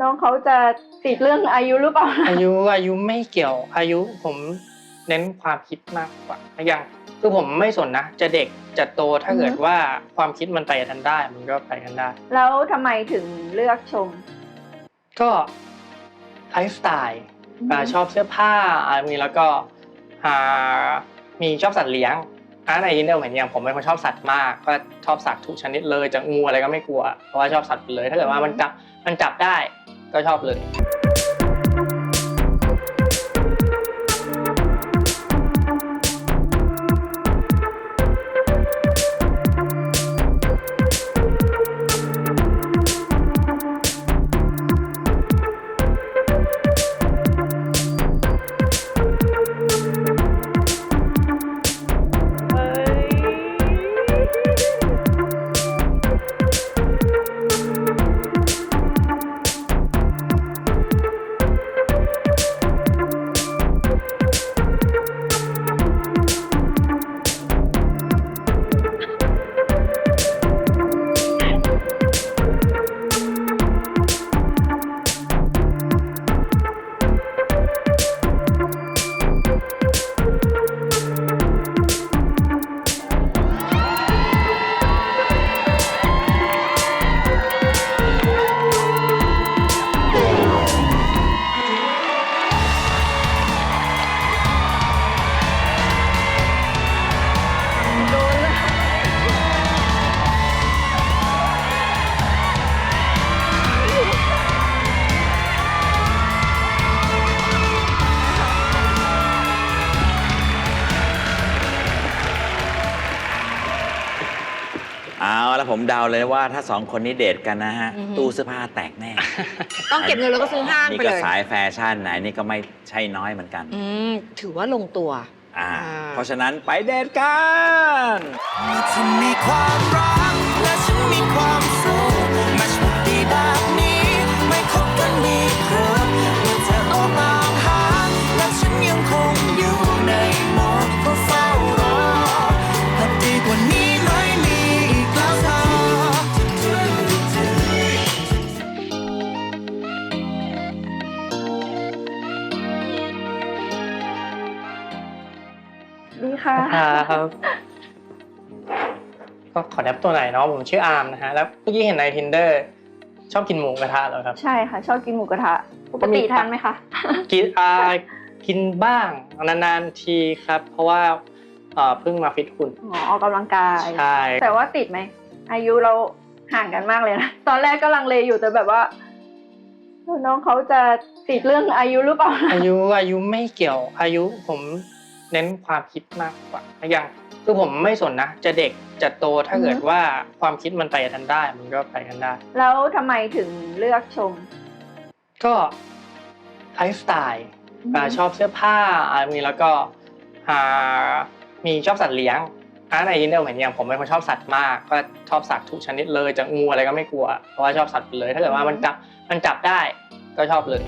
น้องเขาจะติดเรื่องอายุหรือเปล่าอายุอายุไม่เกี่ยวอายุผมเน้นความคิดมากกว่าอย่างคือผมไม่สนนะ จะเด็กจะโตถ้าเกิดอือฮึว่าความคิดมันไปกันได้ มันก็ไปกันได้ แล้วทำไมถึงเลือกชม ก็ไลฟ์สไตล์อ่าชอบเสื้อผ้าอ่ามีแล้วก็อ่ามีชอบสัตว์เลี้ยงอ่าในอินเดียผมเห็นอย่างผมเป็นคนชอบสัตว์มาก ก็ชอบสัตว์ทุกชนิดเลยจะงูอะไรก็ไม่กลัว เพราะว่าชอบสัตว์เลย ถ้าเกิดว่ามันจับมันจับได้ ก็ชอบเลย เอาแล้วผมเดาเลยว่าถ้าสองคนนี้เดทกันนะฮะ อือฮึตู้เสื้อผ้าแตกแน่ต้องเก็บเงินแล้วก็ซื้อห้างนี่ไปก็เลย สายแฟชั่นไหนนี่ก็ไม่ใช่น้อยเหมือนกัน อืม ถือว่าลงตัว อ่า อ่า เพราะฉะนั้นไปเดทกันฉันมีความรัก ค่ะ ครับก็ขอแนบตัวไหนอยเนาะผมชื่ออาร์มนะฮะแล้วเมื่อกี้เห็นใน tinder ชอบกินหมูกระทะเหรอครับ ใช่ค่ะ ชอบกินหมูกระทะปกก็มีติทานไหมคะกินอ่ากินบ้างนานๆทีครับ เพราะว่าเอ่อเพิ่งมาฟิตหุ่นหมอออกกำลังกายใช่แต่ว่าติดไหมอายุเราห่างกันมากเลยนะตอนแรกก็ลังเลอยู่แต่แบบว่าน้องเขาจะติดเรื่องอายุหรือเปล่าอายุอายุไม่เกี่ยวอายุผม เน้นความคิดมากกว่าอย่างคือผมไม่สนนะ จะเด็กจะโตถ้าเกิดอือฮึว่าความคิดมันไปกันได้ มันก็ไปกันได้ แล้วทำไมถึงเลือกชม ก็ไลฟ์สไตล์อ่าชอบเสื้อผ้าอ่ามีแล้วก็อ่ามีชอบสัตว์เลี้ยงอ่าในอินเดียผมเห็นอย่างผมเป็นคนชอบสัตว์มาก ก็ชอบสัตว์ทุกชนิดเลยจะงูอะไรก็ไม่กลัว เพราะว่าชอบสัตว์เลย ถ้าเกิดว่ามันจับมันจับได้ก็ชอบเลย